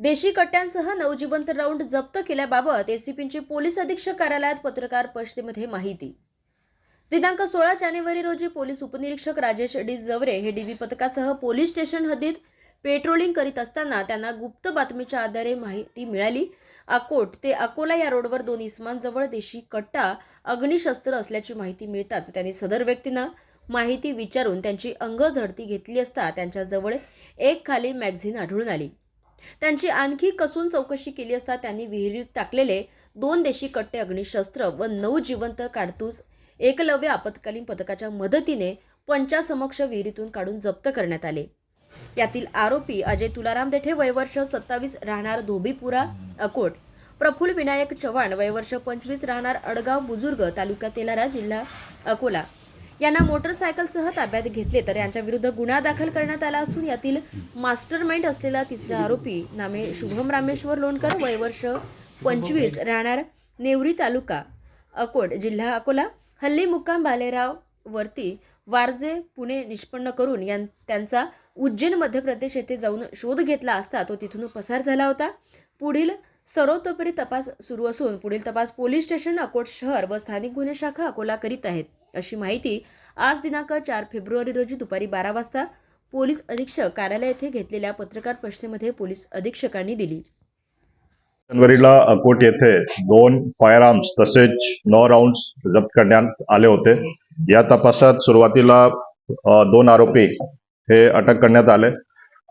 देशी कट्ट्यांसह नवजिवंत राऊंड जप्त केल्याबाबत एसीपींची पोलीस अधीक्षक कार्यालयात पत्रकार परिषदेमध्ये माहिती. दिनांक सोळा जानेवारी रोजी पोलीस उपनिरीक्षक राजेश डी जवरे हे डीबी पथकासह पोलीस स्टेशन हद्दीत पेट्रोलिंग करीत असताना त्यांना गुप्त बातमीच्या आधारे माहिती मिळाली. अकोट ते अकोला या रोडवर दोन इस्मांजवळ देशी कट्टा अग्निशस्त्र असल्याची माहिती मिळताच त्यांनी सदर व्यक्तींना माहिती विचारून त्यांची अंग झडती घेतली असता त्यांच्याजवळ एक खाली मॅगझिन आढळून आली. त्यांची आणखी कसून चौकशी केली असता त्यांनी विहिरीत टाकलेले दोन देशी कट्टे अग्निशस्त्र व नऊ जिवंत काडतूस एकलव्य आपत्कालीन पथकाच्या मदतीने पंचासमक्ष विहिरीतून काढून जप्त करण्यात आले. यातील आरोपी अजय तुलाराम देठे वयवर्ष सत्तावीस राहणार धोबीपुरा अकोट. प्रफुल्ल विनायक चव्हाण वयवर्ष पंचवीस राहणार अडगाव बुजुर्ग तालुका तेलारा जिल्हा अकोला. यांना मोटरसायकलसह ताब्यात घेतले तर यांच्याविरुद्ध गुन्हा दाखल करण्यात आला असून यातील मास्टर माइंड असलेला तिसरा आरोपी नामे शुभम रामेश्वर लोणकर वयवर्ष पंचवीस राहणार नेवरी तालुका अकोट जिल्हा अकोला. हल्ली मुक्काम भालेराव वरती वारजे पुणे निष्पन्न करून यां त्यांचा उज्जैन मध्य प्रदेश येथे जाऊन शोध घेतला असता तो तिथून पसार झाला होता. पुढील सर्वतोपरी तपास सुरू असून पुढील तपास पोलीस स्टेशन अकोट शहर व स्थानिक गुन्हे शाखा अकोला करीत आहेत. अशी माहिती आज दिनांक चार फेब्रुवारी रोजी दुपारी बारा वाजता पोलीस अधीक्षक कार्यालय येथे घेतलेल्या पत्रकार परिषदेमध्ये पोलीस अधीक्षकांनी दिली. जनवरीला अकोट येथे दोन फायर आर्म्स तसेच नऊ राऊंड्स जप्त करण्यात आले होते. या तपासात सुरुवातीला दोन आरोपी हे अटक करण्यात आले.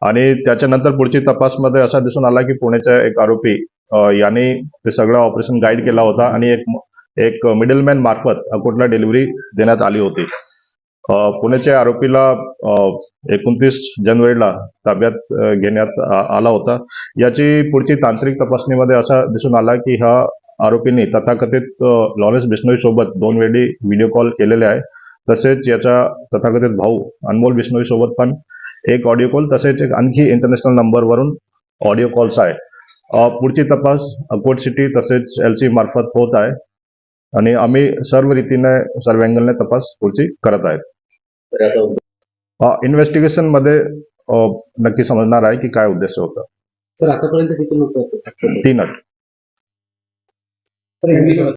आणि त्याच्यानंतर पुढची तपासमध्ये असा दिसून आला की पुण्याचा एक आरोपी यांनी ते सगळं ऑपरेशन गाईड केला होता आणि एक एक मिडलमॅन मार्फत अकोटला डिलिव्हरी देण्यात आली होती. पुण्याच्या आरोपीला एकोणतीस जानेवारीला ताब्यात घेण्यात आला होता. याची पुढची तांत्रिक तपासणीमध्ये असा दिसून आला की हा आरोपींनी तथाकथित लॉरेन्स बिस्नोई सोबत दोन वेळी व्हिडिओ कॉल केलेले आहे. तसेच याचा तथाकथित भाऊ अनमोल बिस्नोई सोबत पण एक ऑडिओ कॉल तसेच एक आणखी इंटरनॅशनल नंबरवरून ऑडिओ कॉल्स आहे. पुढची तपास अकोट सिटी तसेच एल सी मार्फत होत आहे. आणि आम्ही सर्व रीतीने सर्व अँगलने तपास पुढची करत आहेत. इन्व्हेस्टिगेशनमध्ये नक्की समजणार आहे की काय उद्देश होता. सर